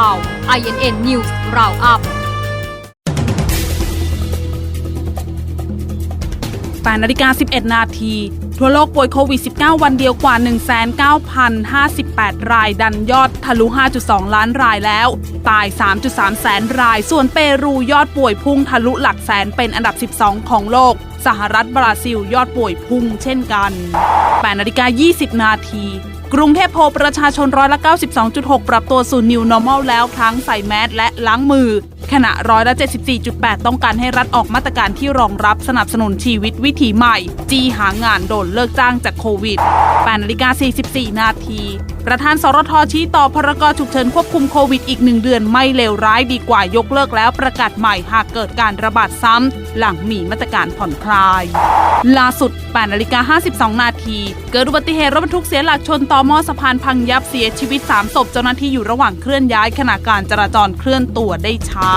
ข่าว INN News Roundup 8นาฬิกา 11 นาที ทั่วโลกป่วยโควิด -19 วันเดียวกว่า 19,058 ราย ดันยอดทะลุ 5.2 ล้านรายแล้ว ตาย 3.3 แสนราย ส่วนเปรูยอดป่วยพุ่งทะลุหลักแสนเป็นอันดับ 12 ของโลก สหรัฐบราซิลยอดป่วยพุ่งเช่นกัน 8นาฬิกา 20 นาที กรุงเทพโพลประชาชนร้อยละ92.6 ปรับตัวสู่ New Normal แล้วทั้งใส่แมสและล้างมือ ขณะร้อยละ74.8 ต้องการให้รัฐออกมาตรการที่รองรับสนับสนุนชีวิตวิถีใหม่ จีหางานโดนเลิกจ้างจากโควิด8นาฬิกา44 นาที ประธานสรทชี้ต่อพรกฉุกเฉินควบคุมโควิดอีกหนึ่งเดือนไม่เลวร้ายดีกว่ายกเลิกแล้วประกาศใหม่หากเกิดการระบาดซ้ำ หลังมีมาตรการผ่อนคลาย ล่าสุด8นาฬิกา52 นาที เกิดอุบัติเหตุรถบรรทุกเสียหลักชนต่อหม้อสะพานพังยับเสียชีวิต 3 ศพเจ้าหน้าที่อยู่ระหว่างเคลื่อนย้ายขณะการจราจรเคลื่อนตัวได้ช้า